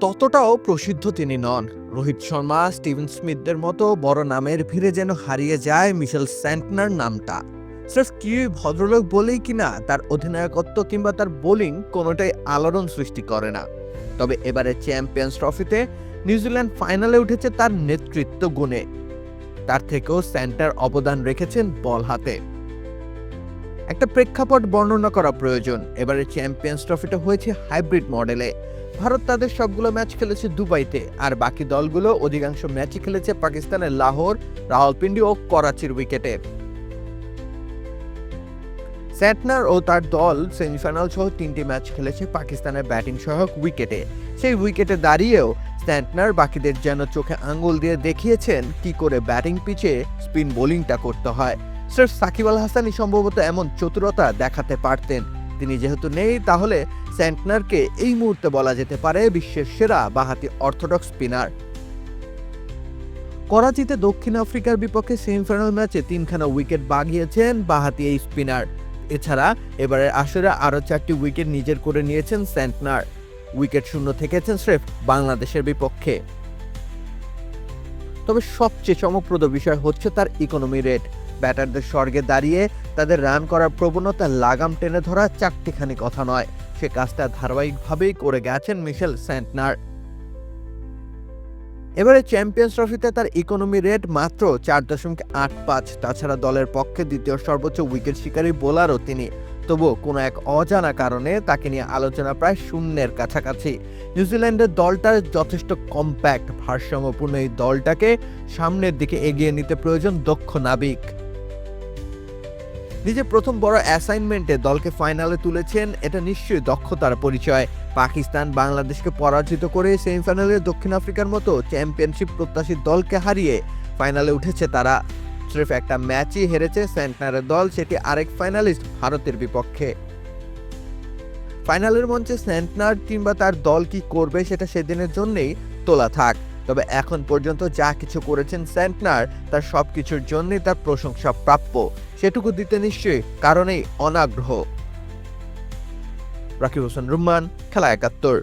ততটাও প্রসিদ্ধ তিনি নন। রোহিত শর্মা, স্টিভেন স্মিথদের মতো বড় নামের ভিড়ে যেন হারিয়ে যায় মিশেল স্যান্টনার নামটা। স্রেফ কি ভদ্রলোক বলেই কিনা তার অধিনায়কত্ব কিংবা তার বোলিং কোনোটাই আলোড়ন সৃষ্টি করে না। তবে এবারে চ্যাম্পিয়ন্স ট্রফিতে নিউজিল্যান্ড ফাইনালে উঠেছে তার নেতৃত্ব গুণে। তার থেকেও স্যান্টার অবদান রেখেছেন বল হাতে। একটা প্রেক্ষাপট বর্ণনা করা প্রয়োজন। এবারে চ্যাম্পিয়ন্স ট্রফিটা হয়েছে হাইব্রিড মডেলে। ভারত তাদের সবগুলো ম্যাচ খেলেছে দুবাইতে, আর বাকি দলগুলো অধিকাংশ ম্যাচই খেলেছে পাকিস্তানের লাহোর, রাওয়ালপিন্ডি ও করাচির উইকেটে। স্যাটনার ও তার দল সেমিফাইনাল সহ তিনটি ম্যাচ খেলেছে পাকিস্তানের ব্যাটিং সহায়ক উইকেটে। সেই উইকেটে দাঁড়িয়েও স্ট্যান্টনার বাকিদের যেন চোখে আঙ্গুল দিয়ে দেখিয়েছেন কি করে ব্যাটিং পিচে স্পিন বোলিংটা করতে হয়। স্রেফ সাকিব আল হাসানই সম্ভবত এমন চতুরতা দেখাতে পারতেন তিনি যেহেতু নেই, তাহলে স্যান্টনারকে এই মুহূর্তে বলা যেতে পারে বিশ্বের সেরা বাহাতি অর্থোডক্স স্পিনার। করাচিতে দক্ষিণ আফ্রিকার বিপক্ষে সেমিফাইনাল ম্যাচে তিনখানা উইকেট বাগিয়েছেন বাহাতি এই স্পিনার। এছাড়া এবারের আসরে আরও চারটি উইকেট নিজের করে নিয়েছেন স্যান্টনার। উইকেট শূন্য থেকেছেন স্রেফ বাংলাদেশের বিপক্ষে। তবে সবচেয়ে চমকপ্রদ বিষয় হচ্ছে তার ইকোনমি রেট ব্যাটারদের স্বর্গে দাঁড়িয়ে তাদের রান করার প্রবণতা লাগাম টেনে ধরা চারটিখানি কথা নয়। সে কাজটা ধারাবাহিকভাবেই করে গেছেন মিশেল স্যান্টনার। এবারে চ্যাম্পিয়ন্স ট্রফিতে তার ইকোনমি রেট মাত্র চার দশমিক আট পাঁচ, তাছাড়া দলের পক্ষে দ্বিতীয় সর্বোচ্চ উইকেট শিকারী বোলারও তিনি। তবুও কোনো এক অজানা কারণে তাকে নিয়ে আলোচনা প্রায় শূন্যের কাছাকাছি। নিউজিল্যান্ডের দলটার যথেষ্ট কম্প্যাক্ট, ভারসাম্যপূর্ণ এই দলটাকে সামনের দিকে এগিয়ে নিতে প্রয়োজন দক্ষ নাবিক। নিজের প্রথম বড় অ্যাসাইনমেন্টে দলকে ফাইনালে তুলেছেন, এটা নিশ্চয়ই দক্ষতার পরিচয়। পাকিস্তান বাংলাদেশকে পরাজিত করে সেমিফাইনালে দক্ষিণ আফ্রিকার মতো চ্যাম্পিয়নশিপ প্রত্যাশী দলকে হারিয়ে ফাইনালে উঠেছে তারা। স্রেফ একটা ম্যাচই হেরেছে সেন্টনারের দল, সেটি আরেক ফাইনালিস্ট ভারতের বিপক্ষে। ফাইনালের মঞ্চে সেন্টনার কিংবা তার দল কি করবে, সেটা সেদিনের জন্যেই তোলা থাক। তবে এখন পর্যন্ত যা কিছু করেছেন স্যান্টনার, তার সব কিছুর জন্যই তার প্রশংসা প্রাপ্য। সেটুকু দিতে নিশ্চয়ই কারণেই অনাগ্রহ। রাকিব হোসেন রুম্মান, খেলা একাত্তর।